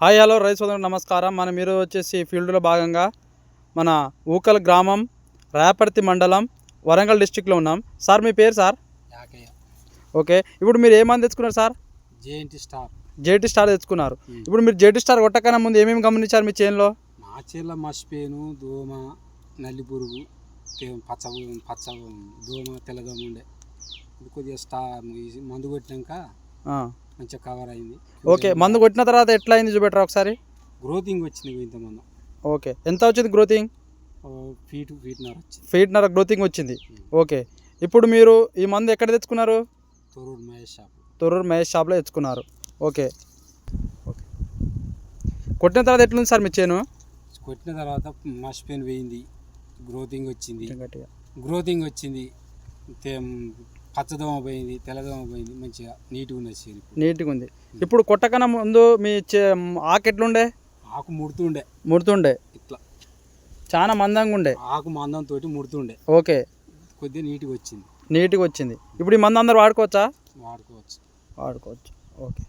Hi hello రైతు సోదరు నమస్కారం. మనం ఈరోజు వచ్చేసి ఫీల్డ్లో భాగంగా మన ఊకల్ గ్రామం రేపర్తి మండలం వరంగల్ డిస్టిక్లో ఉన్నాం. సార్ మీ పేరు సార్? యాకయ్య. ఓకే. ఇప్పుడు మీరు ఏమని తెచ్చుకున్నారు sir? JNT star. JT star తెచ్చుకున్నారు. ఇప్పుడు మీరు జేటీ స్టార్ కొట్టకన్నా ముందు ఏమేమి గమనించారు మీ చేనులో? మా చేల మసిపేను దోమ నల్లి పురుగు పచ్చ పచ్చ దోమ తెల్ల దోమ ఉండే. కొద్దిగా స్టార్ మందు కొట్టినాక. మంచిగా కవర్ అయింది. ఓకే మందు కొట్టిన తర్వాత ఎట్లా అయింది చూపెట్టరా ఒకసారి? గ్రోతింగ్ వచ్చింది ఇంత మందు. ఓకే ఎంత వచ్చింది గ్రోతింగ్ ఫీట్ ఫీట్నర్ వచ్చింది. ఫీట్నర గ్రోతింగ్ వచ్చింది. ఓకే ఇప్పుడు మీరు ఈ మందు ఎక్కడ తెచ్చుకున్నారు? తొరూరు మహేష్ షాప్ తొర్రూరు మహేష్ షాప్లో తెచ్చుకున్నారు. ఓకే. ఓకే కొట్టిన తర్వాత ఎట్లుంది సార్ మీ చేను? కొట్టిన తర్వాత మసిపేను వేయింది గ్రోతింగ్ వచ్చింది. గట్టిగా. గ్రోతింగ్ వచ్చింది. పచ్చదోమ పోయింది తెల్లదోమ పోయింది మంచిగా నీట్గా ఉన్నది చేను ఇప్పుడు. నీట్గా ఉంది. ఇప్పుడు కొట్టకన్నా ముందు మీ ఆకు ఎట్లుండే? ఆకు ముడుతుండే. ముడుతుండే. ఇట్లా. చాలా మందంగా ఉండే. ఆకు మందంతో ముడుతుండే. ఓకే. కొద్దిగా నీట్గా వచ్చింది. నీట్గా వచ్చింది. ఇప్పుడు ఈ మందు అందరు వాడుకోవచ్చా? వాడుకోవచ్చు. వాడుకోవచ్చు. ఓకే.